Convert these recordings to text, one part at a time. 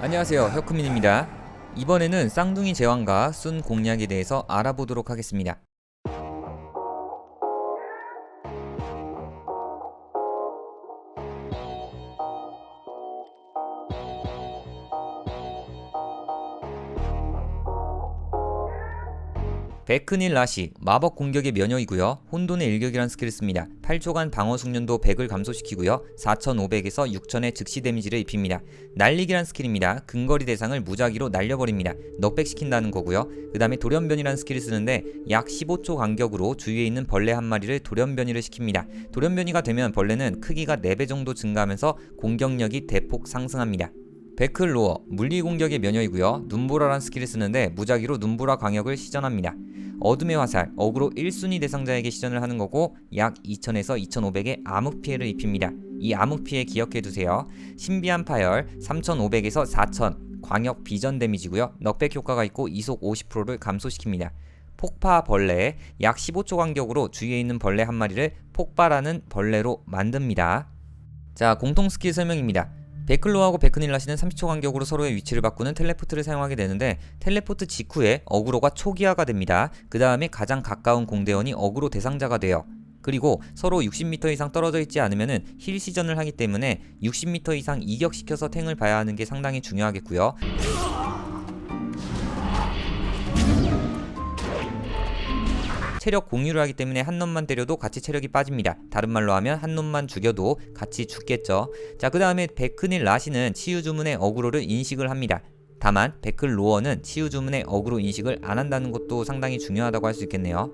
안녕하세요. 혁크민입니다. 이번에는 쌍둥이 제왕과 순 공략에 대해서 알아보도록 하겠습니다 베크닐 라시 마법 공격의 면역이고요. 혼돈의 일격이라는 스킬을 씁니다. 8초간 방어 숙련도 100을 감소시키고요. 4500에서 6000의 즉시 데미지를 입힙니다. 날리기란 스킬입니다. 근거리 대상을 무작위로 날려버립니다. 넉백시킨다는 거고요. 그 다음에 돌연변이라는 스킬을 쓰는데 약 15초 간격으로 주위에 있는 벌레 한 마리를 돌연변이를 시킵니다. 돌연변이가 되면 벌레는 크기가 4배 정도 증가하면서 공격력이 대폭 상승합니다. 베클로어 물리 공격의 면역이고요. 눈보라란 스킬을 쓰는데 무작위로 눈보라 광역을 시전합니다. 어둠의 화살 어그로 1순위 대상자에게 시전을 하는 거고 약 2000에서 2500의 암흑 피해를 입힙니다. 이 암흑 피해 기억해 두세요. 신비한 파열 3500에서 4000 광역 비전 데미지고요. 넉백 효과가 있고 이속 50%를 감소시킵니다. 폭파 벌레 약 15초 간격으로 주위에 있는 벌레 한 마리를 폭발하는 벌레로 만듭니다. 자, 공통 스킬 설명입니다. 베클로하고 베크닐라시는 30초 간격으로 서로의 위치를 바꾸는 텔레포트를 사용하게 되는데 텔레포트 직후에 어그로가 초기화가 됩니다. 그 다음에 가장 가까운 공대원이 어그로 대상자가 돼요. 그리고 서로 60m 이상 떨어져 있지 않으면 힐 시전을 하기 때문에 60m 이상 이격시켜서 탱을 봐야 하는 게 상당히 중요하겠고요. 체력 공유를 하기 때문에 한 놈만 때려도 같이 체력이 빠집니다. 다른 말로 하면 한 놈만 죽여도 같이 죽겠죠. 자, 그 다음에 베크닐 라시는 치유 주문의 어그로를 인식을 합니다. 다만 베클 로어는 치유 주문의 어그로 인식을 안 한다는 것도 상당히 중요하다고 할 수 있겠네요.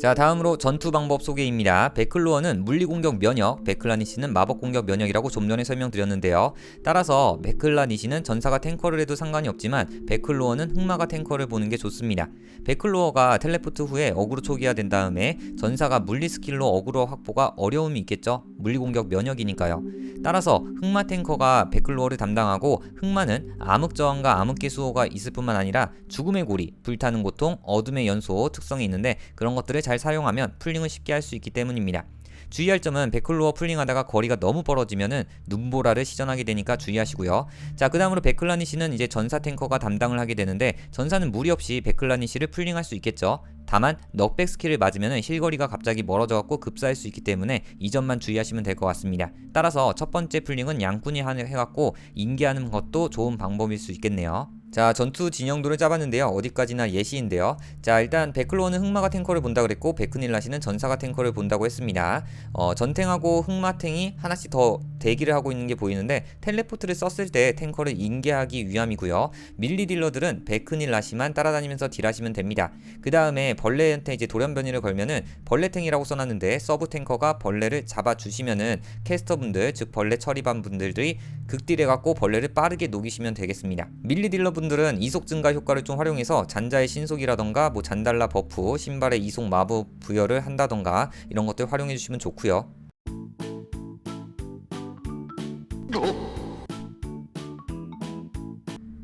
자 다음으로 전투 방법 소개입니다. 베클로어는 물리공격 면역, 베클라니시는 마법공격 면역이라고 좀 전에 설명드렸는데요. 따라서 베클라니시는 전사가 탱커를 해도 상관이 없지만 베클로어는 흑마가 탱커를 보는 게 좋습니다. 베클로어가 텔레포트 후에 어그로 초기화 된 다음에 전사가 물리 스킬로 어그로 확보가 어려움이 있겠죠. 물리공격 면역이니까요. 따라서 흑마 탱커가 베클로어를 담당하고 흑마는 암흑 저항과 암흑계 수호가 있을 뿐만 아니라 죽음의 고리, 불타는 고통, 어둠의 연소 특성이 있는데 그런 것들을 잘 사용하면 풀링을 쉽게 할 수 있기 때문입니다. 주의할 점은 베클로어 풀링하다가 거리가 너무 벌어지면은 눈보라를 시전하게 되니까 주의하시고요. 자, 그 다음으로 베클라니시는 이제 전사 탱커가 담당을 하게 되는데 전사는 무리 없이 베클라니시를 풀링할 수 있겠죠. 다만 넉백 스킬을 맞으면 힐거리가 갑자기 멀어져 갖고 급사할 수 있기 때문에 이 점만 주의하시면 될 것 같습니다. 따라서 첫 번째 풀링은 양꾼이 해갖고 인계하는 것도 좋은 방법일 수 있겠네요. 자 전투 진영도를 짜봤는데요. 어디까지나 예시인데요. 자 일단 베클로는 흑마가 탱커를 본다 그랬고 베크닐라시는 전사가 탱커를 본다고 했습니다. 어, 전탱하고 흑마탱이 하나씩 더 대기를 하고 있는 게 보이는데 텔레포트를 썼을 때 탱커를 인계하기 위함이고요. 밀리 딜러들은 베크닐라시만 따라다니면서 딜하시면 됩니다. 그 다음에 벌레한테 이제 돌연변이를 걸면은 벌레탱이라고 써놨는데 서브 탱커가 벌레를 잡아주시면은 캐스터분들 즉 벌레 처리반 분들이 극딜해갖고 벌레를 빠르게 녹이시면 되겠습니다. 밀리 딜러분 분들은 이속 증가 효과를 좀 활용해서 잔자의 신속이라던가 뭐 잔달라 버프, 신발의 이속 마법 부여를 한다던가 이런 것들 활용해 주시면 좋고요.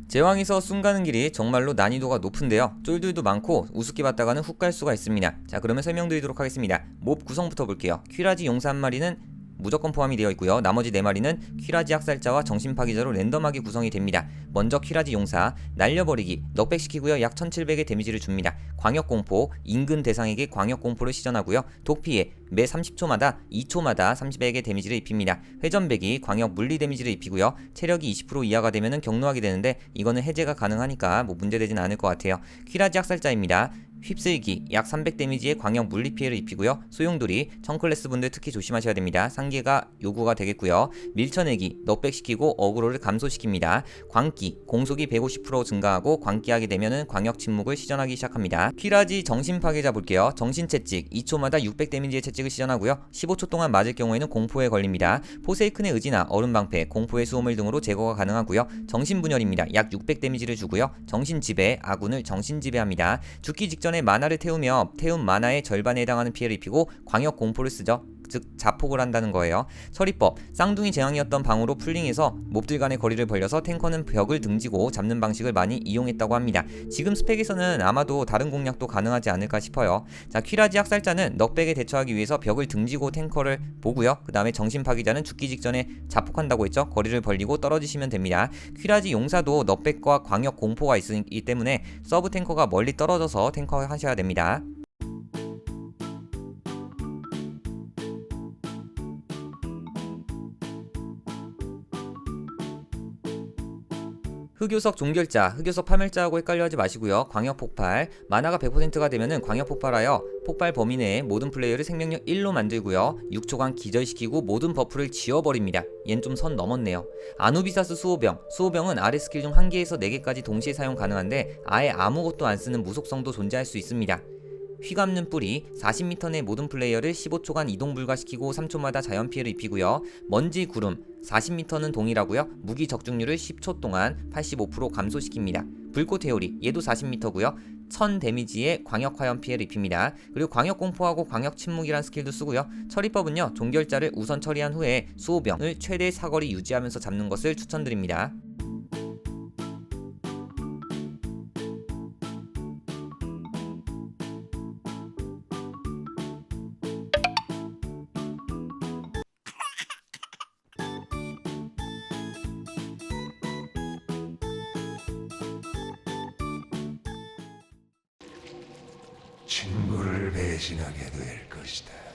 제왕에서 순 가는 길이 정말로 난이도가 높은데요. 쫄들도 많고 우습게 봤다가는 훅 갈 수가 있습니다. 자 그러면 설명드리도록 하겠습니다. 몹 구성부터 볼게요. 퀴라지 용사 한 마리는 무조건 포함이 되어 있고요. 나머지 4마리는 퀴라지 학살자와 정신 파기자로 랜덤하게 구성이 됩니다. 먼저 퀴라지 용사, 날려버리기, 넉백시키고요. 약 1700의 데미지를 줍니다. 광역 공포, 인근 대상에게 광역 공포를 시전하고요. 독피해, 매 30초마다 2초마다 30백의 데미지를 입힙니다. 회전배기, 광역 물리 데미지를 입히고요. 체력이 20% 이하가 되면 경로하게 되는데 이거는 해제가 가능하니까 뭐 문제되진 않을 것 같아요. 퀴라지 학살자입니다. 휩쓸기 약 300 데미지의 광역 물리 피해를 입히고요. 소용돌이 청클래스 분들 특히 조심하셔야 됩니다. 상계가 요구가 되겠고요. 밀쳐내기 넉백시키고 어그로를 감소시킵니다. 광기 공속이 150% 증가하고 광기하게 되면은 광역 침묵을 시전하기 시작합니다. 퀴라지 정신 파괴자 볼게요. 정신 채찍 2초마다 600 데미지의 채찍을 시전하고요. 15초 동안 맞을 경우에는 공포에 걸립니다. 포세이큰의 의지나 얼음 방패, 공포의 수호물 등으로 제거가 가능하고요. 정신 분열입니다. 약 600 데미지를 주고요. 정신 지배 아군을 정신 지배합니다. 죽기 직전 전에 만화를 태우며 태운 만화의 절반에 해당하는 피해를 입히고 광역 공포를 쓰죠. 즉 자폭을 한다는 거예요. 처리법 쌍둥이 제왕이었던 방으로 풀링해서 몹들 간의 거리를 벌려서 탱커는 벽을 등지고 잡는 방식을 많이 이용했다고 합니다. 지금 스펙에서는 아마도 다른 공략도 가능하지 않을까 싶어요. 자 퀴라지 학살자는 넉백에 대처하기 위해서 벽을 등지고 탱커를 보고요. 그 다음에 정신 파기자는 죽기 직전에 자폭한다고 했죠. 거리를 벌리고 떨어지시면 됩니다. 퀴라지 용사도 넉백과 광역 공포가 있기 때문에 서브 탱커가 멀리 떨어져서 탱커 하셔야 됩니다. 흑요석 종결자, 흑요석 파멸자하고 헷갈려하지 마시고요. 광역 폭발, 만화가 100%가 되면은 광역 폭발하여 폭발 범위 내에 모든 플레이어를 생명력 1로 만들고요. 6초간 기절시키고 모든 버프를 지워버립니다. 얜 좀 선 넘었네요. 아누비사스 수호병, 수호병은 아래 스킬 중 1개에서 4개까지 동시에 사용 가능한데 아예 아무것도 안 쓰는 무속성도 존재할 수 있습니다. 휘감는 뿌리 40m 내 모든 플레이어를 15초간 이동 불가시키고 3초마다 자연 피해를 입히고요. 먼지 구름 40m는 동일하고요. 무기 적중률을 10초 동안 85% 감소시킵니다. 불꽃 회오리 얘도 40m고요. 1000 데미지의 광역 화염 피해를 입힙니다. 그리고 광역 공포하고 광역 침묵이란 스킬도 쓰고요. 처리법은요. 종결자를 우선 처리한 후에 수호병을 최대 사거리 유지하면서 잡는 것을 추천드립니다. 친구를 배신하게 될 것이다.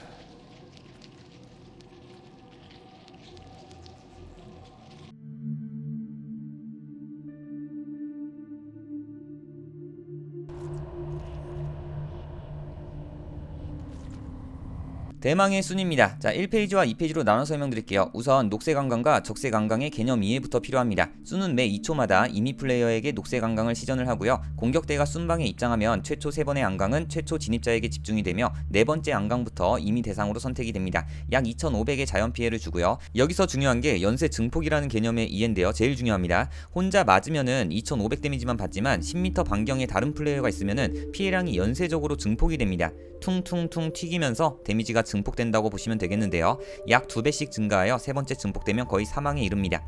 대망의 순입니다. 자, 1페이지와 2페이지로 나눠 설명드릴게요. 우선 녹색 강강과 적색 강강의 개념 이해부터 필요합니다. 순은 매 2초마다 이미 플레이어에게 녹색 강강을 시전을 하고요. 공격대가 순방에 입장하면 최초 3번의 안강은 최초 진입자에게 집중이 되며 네 번째 안강부터 이미 대상으로 선택이 됩니다. 약 2,500의 자연 피해를 주고요. 여기서 중요한 게 연쇄 증폭이라는 개념의 이해인데요. 제일 중요합니다. 혼자 맞으면은 2,500 데미지만 받지만 10m 반경에 다른 플레이어가 있으면은 피해량이 연쇄적으로 증폭이 됩니다. 퉁퉁퉁 튀기면서 데미지가 증 폭된다고 보시면 되겠는데요. 약두 배씩 증가하여 세 번째 증폭되면 거의 사망에 이릅니다.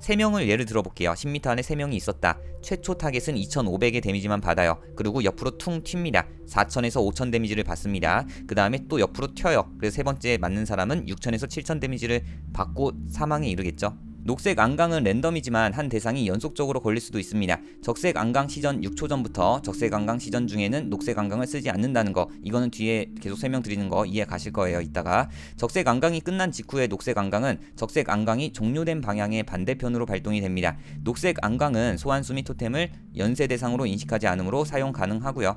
3명을 예를 들어볼게요. 10m 안에 3명이 있었다. 최초 타겟은 2500의 데미지만 받아요. 그리고 옆으로 퉁 튑니다. 4000에서 5000 데미지를 받습니다. 그 다음에 또 옆으로 튀어요. 그래서 세 번째 맞는 사람은 6000에서 7000 데미지를 받고 사망에 이르겠죠. 녹색 안강은 랜덤이지만 한 대상이 연속적으로 걸릴 수도 있습니다. 적색 안강 시전 6초 전부터 적색 안강 시전 중에는 녹색 안강을 쓰지 않는다는 거 이거는 뒤에 계속 설명드리는 거 이해 가실 거예요. 이따가 적색 안강이 끝난 직후에 녹색 안강은 적색 안강이 종료된 방향의 반대편으로 발동이 됩니다. 녹색 안강은 소환수 및 토템을 연쇄 대상으로 인식하지 않으므로 사용 가능하고요.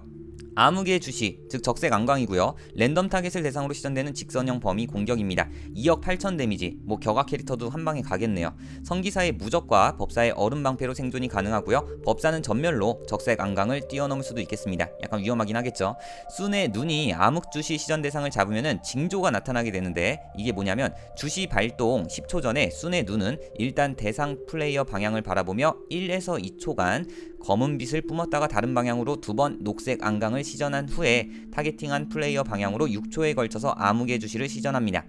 암흑의 주시, 즉 적색 안광이고요. 랜덤 타겟을 대상으로 시전되는 직선형 범위 공격입니다. 2억 8천 데미지, 뭐 격악 캐릭터도 한 방에 가겠네요. 성기사의 무적과 법사의 얼음 방패로 생존이 가능하고요. 법사는 전멸로 적색 안광을 뛰어넘을 수도 있겠습니다. 약간 위험하긴 하겠죠. 순의 눈이 암흑 주시 시전 대상을 잡으면은 징조가 나타나게 되는데 이게 뭐냐면 주시 발동 10초 전에 순의 눈은 일단 대상 플레이어 방향을 바라보며 1에서 2초간 검은 빛을 뿜었다가 다른 방향으로 두 번 녹색 안강을 시전한 후에 타겟팅한 플레이어 방향으로 6초에 걸쳐서 암흑의 주시를 시전합니다.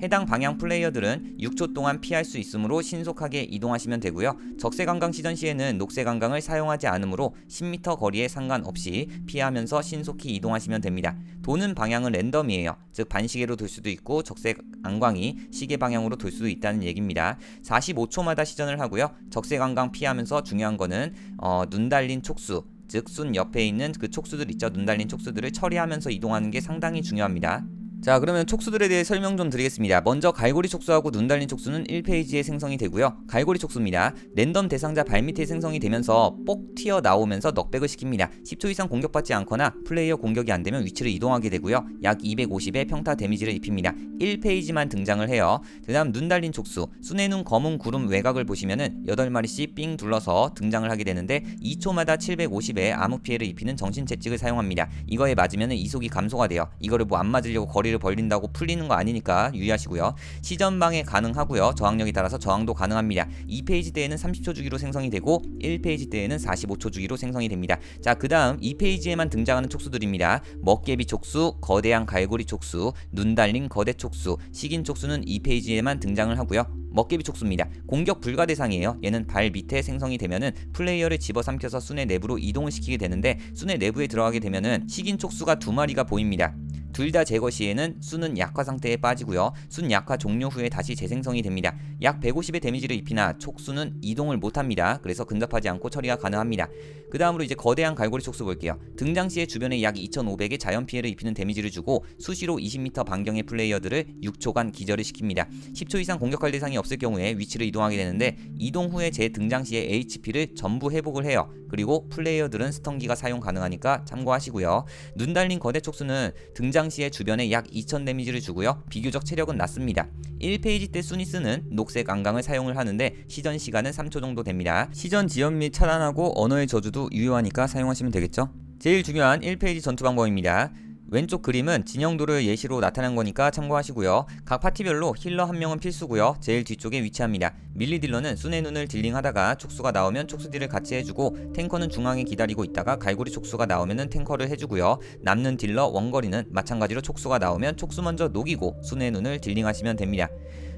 해당 방향 플레이어들은 6초 동안 피할 수 있으므로 신속하게 이동하시면 되고요. 적색 안강 시전 시에는 녹색 안강을 사용하지 않으므로 10m 거리에 상관없이 피하면서 신속히 이동하시면 됩니다. 도는 방향은 랜덤이에요. 즉 반시계로 돌 수도 있고 적색 안광이 시계 방향으로 돌 수도 있다는 얘기입니다. 45초마다 시전을 하고요. 적색 안광 피하면서 중요한 거는 어, 눈 달린 촉수 즉 순 옆에 있는 그 촉수들 있죠. 눈 달린 촉수들을 처리하면서 이동하는 게 상당히 중요합니다. 자 그러면 촉수들에 대해 설명 좀 드리겠습니다. 먼저 갈고리 촉수하고 눈 달린 촉수는 1페이지에 생성이 되고요. 갈고리 촉수입니다. 랜덤 대상자 발밑에 생성이 되면서 뽁 튀어 나오면서 넉백을 시킵니다. 10초 이상 공격받지 않거나 플레이어 공격이 안되면 위치를 이동하게 되고요. 약 250의 평타 데미지를 입힙니다. 1페이지만 등장을 해요. 그 다음 눈 달린 촉수 순의 눈 검은 구름 외곽을 보시면은 8마리씩 삥 둘러서 등장을 하게 되는데 2초마다 750의 암흑 피해를 입히는 정신 채찍을 사용합니다. 이거에 맞으면 이속이 감소가 돼요. 이거를 뭐 안 맞으려고 거리 거리를 벌린다고 풀리는 거 아니니까 유의하시고요. 시전 방해 가능하고요. 저항력에 따라서 저항도 가능합니다. 2페이지 때에는 30초 주기로 생성이 되고 1페이지 때에는 45초 주기로 생성이 됩니다. 자, 그 다음 2페이지에만 등장하는 촉수들입니다. 먹개비 촉수, 거대한 갈고리 촉수, 눈 달린 거대 촉수, 식인 촉수는 2페이지에만 등장을 하고요. 먹개비 촉수입니다. 공격 불가 대상이에요. 얘는 발 밑에 생성이 되면은 플레이어를 집어삼켜서 순의 내부로 이동을 시키게 되는데 순의 내부에 들어가게 되면은 식인 촉수가 두 마리가 보입니다. 둘 다 제거 시에는 순은 약화 상태에 빠지고요. 순 약화 종료 후에 다시 재생성이 됩니다. 약 150의 데미지를 입히나 촉수는 이동을 못합니다. 그래서 근접하지 않고 처리가 가능합니다. 그 다음으로 이제 거대한 갈고리 촉수 볼게요. 등장 시에 주변에 약 2,500의 자연 피해를 입히는 데미지를 주고 수시로 20m 반경의 플레이어들을 6초간 기절을 시킵니다. 10초 이상 공격할 대상이 없을 경우에 위치를 이동하게 되는데 이동 후에 제 등장 시에 HP를 전부 회복을 해요. 그리고 플레이어들은 스턴기가 사용 가능하니까 참고하시고요. 눈 달린 거대 촉수는 등장 시에 주변에 약 2000 데미지를 주고요. 비교적 체력은 낮습니다. 1페이지 때 수니스는 녹색 안강을 사용을 하는데 시전 시간은 3초 정도 됩니다. 시전 지연 및 차단하고 언어의 저주도 유효하니까 사용하시면 되겠죠. 제일 중요한 1페이지 전투 방법입니다. 왼쪽 그림은 진영도를 예시로 나타낸 거니까 참고하시고요. 각 파티별로 힐러 한 명은 필수고요. 제일 뒤쪽에 위치합니다. 밀리 딜러는 순의 눈을 딜링하다가 촉수가 나오면 촉수 딜을 같이 해주고 탱커는 중앙에 기다리고 있다가 갈고리 촉수가 나오면은 탱커를 해주고요. 남는 딜러 원거리는 마찬가지로 촉수가 나오면 촉수 먼저 녹이고 순의 눈을 딜링하시면 됩니다.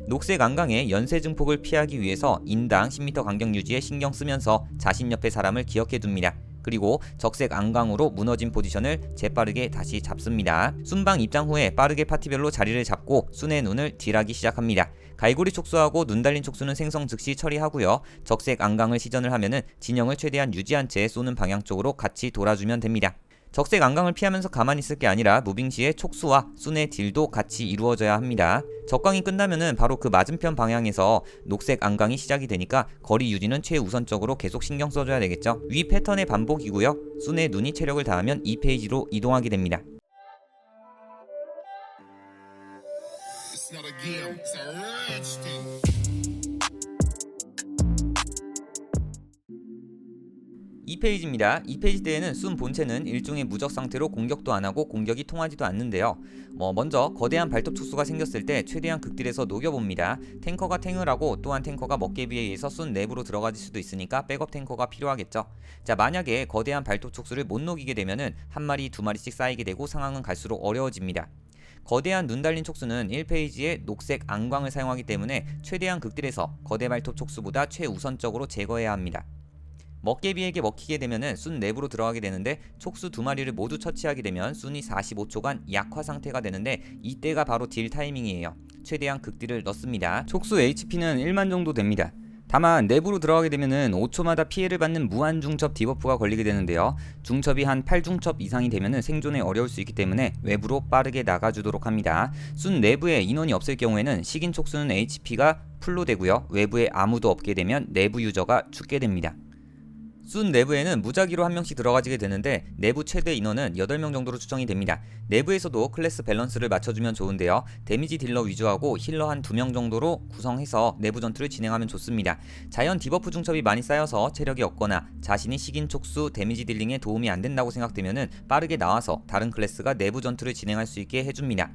녹색 안강의 연쇄 증폭을 피하기 위해서 인당 10m 간격 유지에 신경 쓰면서 자신 옆에 사람을 기억해 둡니다. 그리고 적색 안강으로 무너진 포지션을 재빠르게 다시 잡습니다. 순방 입장 후에 빠르게 파티별로 자리를 잡고 순의 눈을 딜하기 시작합니다. 갈고리 촉수하고 눈 달린 촉수는 생성 즉시 처리하고요. 적색 안강을 시전을 하면은 진영을 최대한 유지한 채 쏘는 방향 쪽으로 같이 돌아주면 됩니다. 적색 안강을 피하면서 가만히 있을 게 아니라 무빙 시에 촉수와 순의 딜도 같이 이루어져야 합니다. 적강이 끝나면은 바로 그 맞은편 방향에서 녹색 안강이 시작이 되니까 거리 유지는 최우선적으로 계속 신경 써줘야 되겠죠. 위 패턴의 반복이고요. 순의 눈이 체력을 다하면 이 페이지로 이동하게 됩니다. 이 페이지입니다. 이 페이지 때에는 순 본체는 일종의 무적 상태로 공격도 안 하고 공격이 통하지도 않는데요. 뭐 먼저 거대한 발톱 촉수가 생겼을 때 최대한 극딜해서 녹여봅니다. 탱커가 탱을 하고 또한 탱커가 먹개비에 의해서 순 내부로 들어갈 수도 있으니까 백업 탱커가 필요하겠죠. 자 만약에 거대한 발톱 촉수를 못 녹이게 되면은 한 마리 두 마리씩 쌓이게 되고 상황은 갈수록 어려워집니다. 거대한 눈 달린 촉수는 1페이지에 녹색 안광을 사용하기 때문에 최대한 극딜해서 거대 발톱 촉수보다 최우선적으로 제거해야 합니다. 먹개비에게 먹히게 되면은 순 내부로 들어가게 되는데 촉수 두 마리를 모두 처치하게 되면 순이 45초간 약화 상태가 되는데 이때가 바로 딜 타이밍이에요. 최대한 극딜을 넣습니다. 촉수 HP는 1만 정도 됩니다. 다만 내부로 들어가게 되면은 5초마다 피해를 받는 무한 중첩 디버프가 걸리게 되는데요. 중첩이 한 8중첩 이상이 되면은 생존에 어려울 수 있기 때문에 외부로 빠르게 나가주도록 합니다. 순 내부에 인원이 없을 경우에는 식인 촉수는 HP가 풀로 되고요. 외부에 아무도 없게 되면 내부 유저가 죽게 됩니다. 순 내부에는 무작위로 한 명씩 들어가지게 되는데 내부 최대 인원은 8명 정도로 추정이 됩니다. 내부에서도 클래스 밸런스를 맞춰주면 좋은데요. 데미지 딜러 위주하고 힐러 한 2명 정도로 구성해서 내부 전투를 진행하면 좋습니다. 자연 디버프 중첩이 많이 쌓여서 체력이 없거나 자신이 식인 촉수 데미지 딜링에 도움이 안 된다고 생각되면은 빠르게 나와서 다른 클래스가 내부 전투를 진행할 수 있게 해줍니다.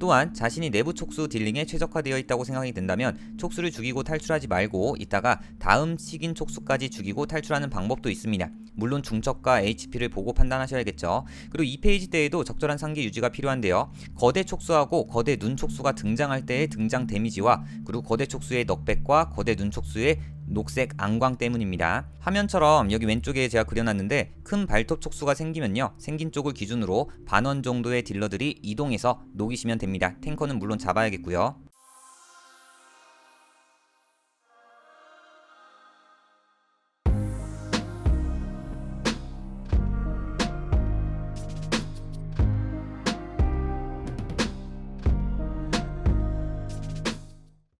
또한 자신이 내부 촉수 딜링에 최적화되어 있다고 생각이 된다면 촉수를 죽이고 탈출하지 말고 이따가 다음 식인 촉수까지 죽이고 탈출하는 방법도 있습니다. 물론 중첩과 HP를 보고 판단하셔야겠죠. 그리고 이 페이지 때에도 적절한 상계 유지가 필요한데요. 거대 촉수하고 거대 눈 촉수가 등장할 때의 등장 데미지와 그리고 거대 촉수의 넉백과 거대 눈 촉수의 녹색 안광 때문입니다. 화면처럼 여기 왼쪽에 제가 그려놨는데 큰 발톱 촉수가 생기면요. 생긴 쪽을 기준으로 반원 정도의 딜러들이 이동해서 녹이시면 됩니다. 탱커는 물론 잡아야겠고요.